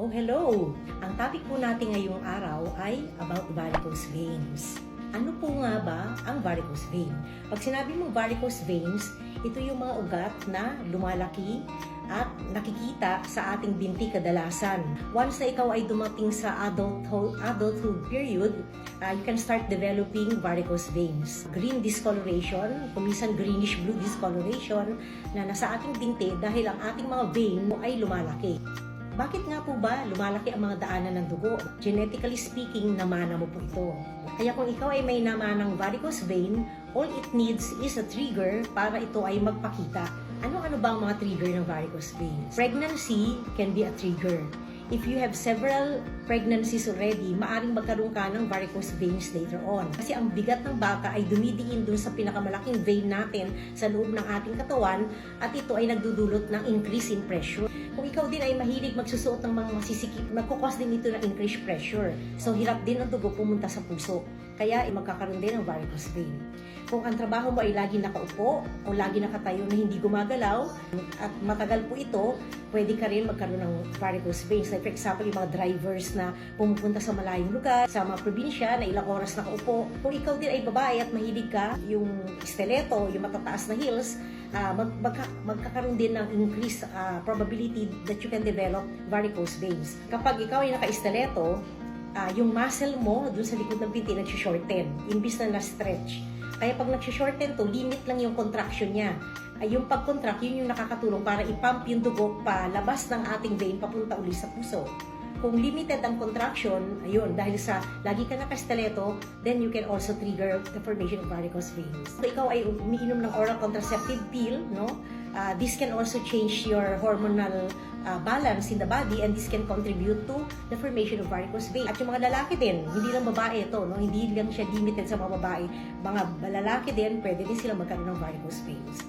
Oh, hello! Ang topic po natin ngayong araw ay about varicose veins. Ano po nga ba ang varicose vein? Pag sinabi mo varicose veins, ito yung mga ugat na lumalaki at nakikita sa ating binti kadalasan. Once na ikaw ay dumating sa adulthood, adulthood period, uh, you can start developing varicose veins. Green discoloration, kumisan greenish blue discoloration na nasa ating binti dahil ang ating mga vein ay lumalaki. Bakit nga po ba lumalaki ang mga daanan ng dugo? Genetically speaking, namana mo po ito. Kaya kung ikaw ay may namanang varicose vein, all it needs is a trigger para ito ay magpakita. Ano-ano ba ang mga trigger ng varicose veins? Pregnancy can be a trigger. If you have several pregnancies already, maaring magkaroon ka ng varicose veins later on. Kasi ang bigat ng baka ay dumidiin dun sa pinakamalaking vein natin sa loob ng ating katawan at ito ay nagdudulot ng increase in pressure. Kung ikaw din ay mahilig magsusuot ng mga masisikip, magkukos din ito ng increased pressure. So, hirap din ang dugo pumunta sa puso. Kaya, eh, magkakaroon din ng varicose vein. Kung ang trabaho mo ay lagi nakaupo o lagi nakatayo na hindi gumagalaw at matagal po ito, pwede ka rin magkaroon ng varicose veins. Like for example, yung mga drivers na pumupunta sa malayong lugar, sa mga probinsya na ilang oras nakaupo. Kung ikaw din ay babae at mahilig ka, yung stiletto, yung matataas na heels, uh, mag, magka, magkakaroon din ng increased uh, probability that you can develop varicose veins. Kapag ikaw ay naka-stiletto, uh, yung muscle mo dun sa likod ng binti nag-shorten, imbis na na-stretch. Kaya pag nag-shorten to, limit lang yung contraction niya. Ay yung pag-contract, yun yung nakakatulong para i-pump yung dugo pa labas ng ating vein papunta uli sa puso. Kung limited ang contraction, ayun, dahil sa lagi ka nakasteleto, then you can also trigger the formation of varicose veins. So, ikaw ay umiinom ng oral contraceptive pill, no? Uh, this can also change your hormonal uh, balance in the body and this can contribute to the formation of varicose veins. At yung mga lalaki din, hindi lang babae ito, no? hindi lang siya limited sa mga babae. Mga lalaki din, pwede din sila magkaroon ng varicose veins.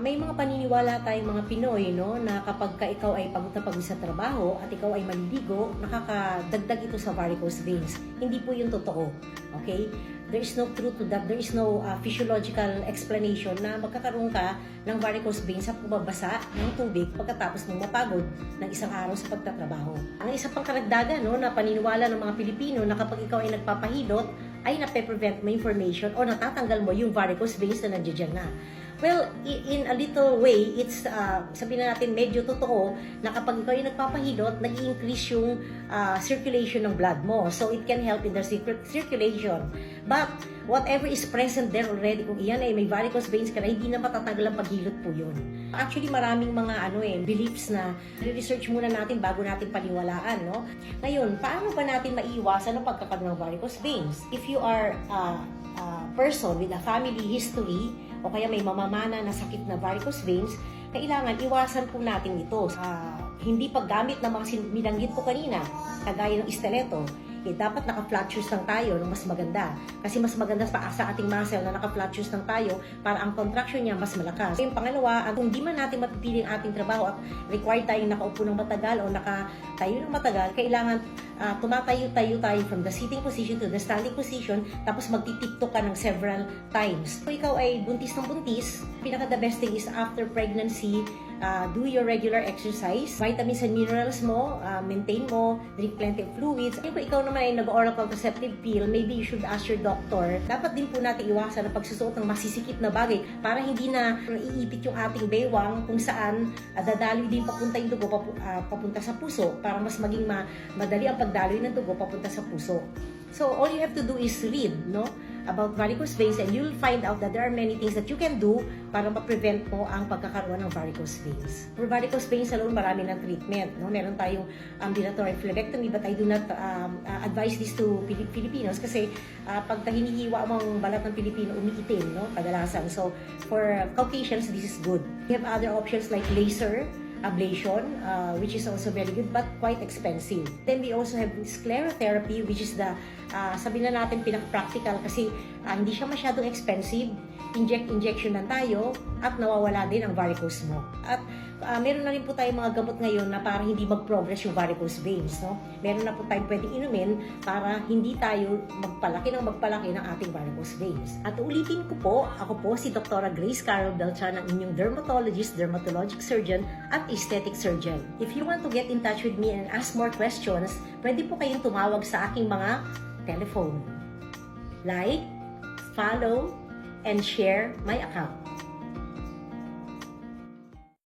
May mga paniniwala tayong mga Pinoy no, na kapag ka ikaw ay pagod na pagod sa trabaho at ikaw ay maliligo, nakakadagdag ito sa varicose veins. Hindi po yung totoo. Okay? There is no truth to that. There is no uh, physiological explanation na magkakaroon ka ng varicose veins sa pumabasa ng tubig pagkatapos mong mapagod ng isang araw sa pagtatrabaho. Ang isa pang karagdagan no, na paniniwala ng mga Pilipino na kapag ikaw ay nagpapahilot, ay nape-prevent mo information o natatanggal mo yung varicose veins na nandiyan na. Well, in a little way, it's, uh, sabihin na natin, medyo totoo na kapag ikaw yung nagpapahilot, nag increase yung uh, circulation ng blood mo. So, it can help in the circulation. But, whatever is present there already, kung iyan ay may varicose veins ka na, hindi na matatanggal ang paghilot po yun. Actually, maraming mga ano eh, beliefs na research muna natin bago natin paniwalaan, no? Ngayon, paano ba natin maiiwasan ang pagkakaroon ng varicose veins? If you are uh, a person with a family history, o kaya may mamamana na sakit na varicose veins, kailangan iwasan po natin ito. Uh, hindi paggamit ng mga minanggit po kanina, kagaya ng stiletto, eh, dapat naka-flat lang tayo ng mas maganda. Kasi mas maganda pa sa ating muscle na naka-flat lang tayo para ang contraction niya mas malakas. Yung pangalawa, kung di man natin mapipili ang ating trabaho at required tayong nakaupo ng matagal o nakatayo ng matagal, kailangan uh, tumatayo-tayo tayo from the sitting position to the standing position tapos magtitiktok ka ng several times. Kung ikaw ay buntis ng buntis, pinaka-the best thing is after pregnancy, uh, do your regular exercise, vitamins and minerals mo, uh, maintain mo, drink plenty of fluids. Kung ikaw naman ay nag-oral contraceptive pill, maybe you should ask your doctor. Dapat din po natin iwasan ang pagsusuot ng masisikip na bagay para hindi na iipit yung ating bewang kung saan uh, dadaloy din papunta yung dugo papu- uh, papunta sa puso para mas maging ma- madali ang pagdaloy ng dugo papunta sa puso. So, all you have to do is read, no? About varicose veins and you'll find out that there are many things that you can do para ma-prevent mo ang pagkakaroon ng varicose veins. For varicose veins alone, marami ng treatment. No? Meron tayong ambulatory phlerectomy but I do not um, uh, advise this to Filipinos kasi uh, pag hinihiwa ang balat ng Pilipino, umiitim, no? kadalasan. So, for Caucasians, this is good. We have other options like laser, ablation, uh, which is also very good but quite expensive. Then we also have sclerotherapy, which is the, uh, sabi na natin, pinaka-practical kasi uh, hindi siya masyadong expensive inject-injection lang tayo at nawawala din ang varicose mo. At ah, meron na rin po tayong mga gamot ngayon na para hindi mag-progress yung varicose veins. No? Meron na po tayong pwedeng inumin para hindi tayo magpalaki ng magpalaki ng ating varicose veins. At ulitin ko po, ako po si Dr. Grace Carol Belchan, ang inyong dermatologist, dermatologic surgeon at aesthetic surgeon. If you want to get in touch with me and ask more questions, pwede po kayong tumawag sa aking mga telephone. Like, follow, and share my account.